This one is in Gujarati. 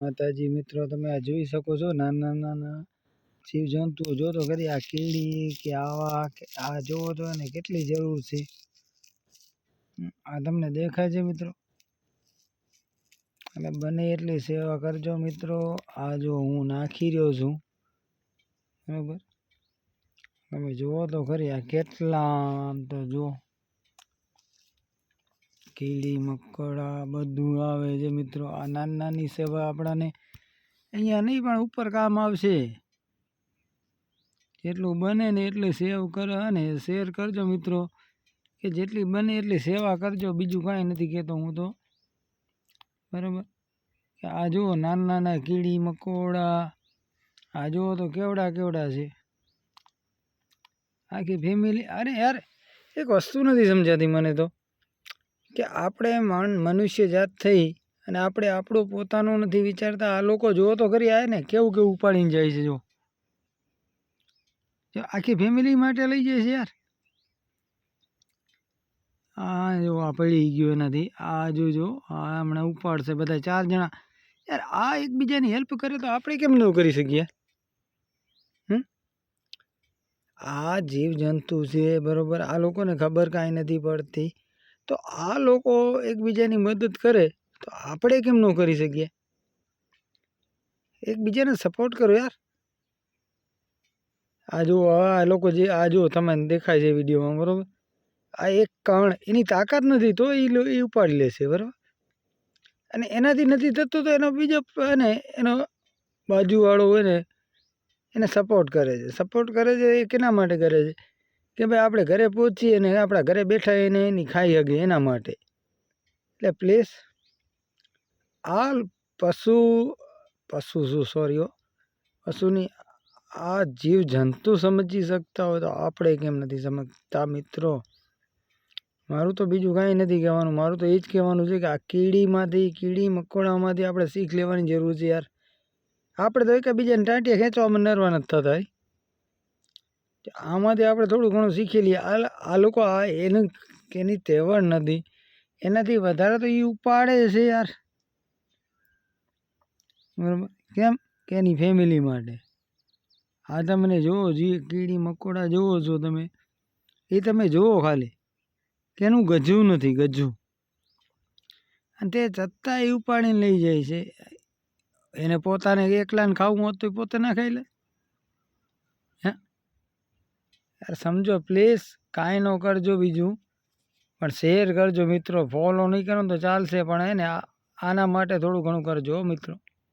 માતાજી, મિત્રો, તમે આ જોઈ શકો છો નાના નાના જીવજંતુઓ જો તો ખરી આ કીડી કે આવા કે આ જોવો તો એને કેટલી જરૂર છે. આ તમને દેખાય છે, મિત્રો? અને બને એટલી સેવા કરજો, મિત્રો. આ જો હું નાખી રહ્યો છું. બરાબર? તમે જુઓ તો ખરી આ કેટલા આમ તો જુઓ કીડી મકોડા બધું આવે છે મિત્રો. આ નાની નાની સેવા આપણાને અહીંયા નહીં, પણ ઉપર કામ આવશે. જેટલું બને ને એટલી સેવ કરો અને શેર કરજો મિત્રો. કે જેટલી બને એટલી સેવા કરજો. બીજું કાંઈ નથી કહેતો હું તો. બરાબર? આ જુઓ, નાના નાના કીડી મકોડા આ જુઓ તો કેવડા કેવડા છે. આખી ફેમિલી અરે યાર, એક વસ્તુ નથી સમજાતી મને તો. કે આપણે મનુષ્ય જાત થઈ અને આપણે આપણું પોતાનું નથી વિચારતા. આ લોકો જુઓ તો કરી આવે ને કેવું કેવું ઉપાડીને જાય છે, જો. આખી ફેમિલી માટે લઈ જાય છે યાર. આ જો, આ પડી ગયો એનાથી. આ જોજો આ હમણાં ઉપાડશે બધા ચાર જણા. યાર, આ એકબીજાની હેલ્પ કરે તો આપણે કેમ ન કરી શકીએ? આ જીવજંતુ છે, બરાબર. આ લોકોને ખબર કાંઈ નથી પડતી. તો આ લોકો એકબીજાની મદદ કરે, તો આપણે કેમ ન કરી શકીએ? એકબીજાને સપોર્ટ કરો યાર. આ જો આ લોકો જે, આ જો તમને દેખાય છે વિડીયોમાં, બરાબર? આ એક કણ, એની તાકાત નથી તો એ એ ઉપાડી લેશે, બરાબર? અને એનાથી નથી થતું તો એનો બીજો એને એનો બાજુવાળો હોય ને એને સપોર્ટ કરે છે. સપોર્ટ કરે છે એ કેના માટે કરે છે? કે ભાઈ આપણે ઘરે પહોંચીએ અને આપણા ઘરે બેઠા એને એની ખાઈ શકીએ એના માટે. એટલે પ્લીઝ આ પશુ પશુ શું સોરી પશુની આ જીવ જંતુ સમજી શકતા હોય તો આપણે કેમ નથી સમજતા મિત્રો? મારું તો બીજું કાંઈ નથી કહેવાનું. મારું તો એ જ કહેવાનું છે કે આ કીડીમાંથી, કીડી મકોડામાંથી આપણે શીખ લેવાની જરૂર છે યાર. આપણે તો એકબીજાને ટાંટીએ ખેંચવામાં નરવા નથી થતા આમાંથી આપણે થોડું ઘણું શીખી લઈએ. આ લોકો આ એને એની તહેવાર નથી. એનાથી વધારે તો એ ઉપાડે છે યાર. બરાબર? કેમ? કે એની ફેમિલી માટે? આ તમને જુઓ, જે કીડી મકોડા જુઓ છો તમે, એ તમે જુઓ ખાલી. કે એનું નથી ગજું અને તે છતાં એ ઉપાડીને લઈ જાય છે. એને પોતાને એકલાને ખાવું હોત તો પોતે ના ખાઈ લે હે યાર સમજો પ્લીઝ કાંઈ ન કરજો બીજું. પણ શેર કરજો મિત્રો ફોલો નહીં કરો તો ચાલશે, પણ એને આના માટે થોડું ઘણું કરજો મિત્રો.